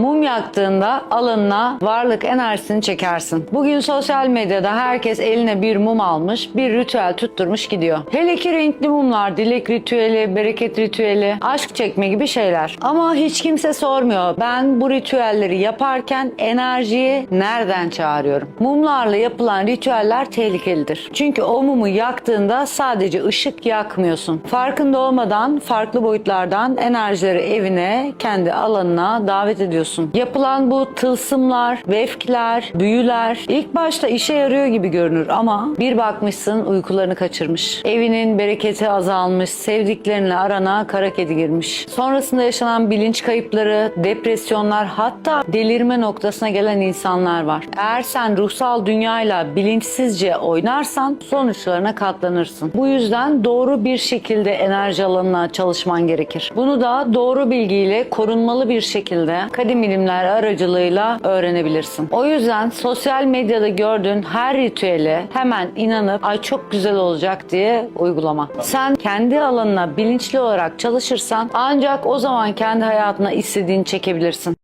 Mum yaktığında alanına varlık enerjisini çekersin. Bugün sosyal medyada herkes eline bir mum almış, bir ritüel tutturmuş gidiyor. Hele ki renkli mumlar, dilek ritüeli, bereket ritüeli, aşk çekme gibi şeyler. Ama hiç kimse sormuyor. Ben bu ritüelleri yaparken enerjiyi nereden çağırıyorum? Mumlarla yapılan ritüeller tehlikelidir. Çünkü o mumu yaktığında sadece ışık yakmıyorsun. Farkında olmadan farklı boyutlardan enerjileri evine, kendi alanına davet ediyorsun. Yapılan bu tılsımlar, vefkler, büyüler ilk başta işe yarıyor gibi görünür ama bir bakmışsın uykularını kaçırmış. Evinin bereketi azalmış, sevdiklerinle arana kara kedi girmiş. Sonrasında yaşanan bilinç kayıpları, depresyonlar hatta delirme noktasına gelen insanlar var. Eğer sen ruhsal dünyayla bilinçsizce oynarsan sonuçlarına katlanırsın. Bu yüzden doğru bir şekilde enerji alanına çalışman gerekir. Bunu da doğru bilgiyle korunmalı bir şekilde kadim ilimler aracılığıyla öğrenebilirsin. O yüzden sosyal medyada gördüğün her ritüele hemen inanıp ay çok güzel olacak diye uygulama. Sen kendi alanına bilinçli olarak çalışırsan ancak o zaman kendi hayatına istediğini çekebilirsin.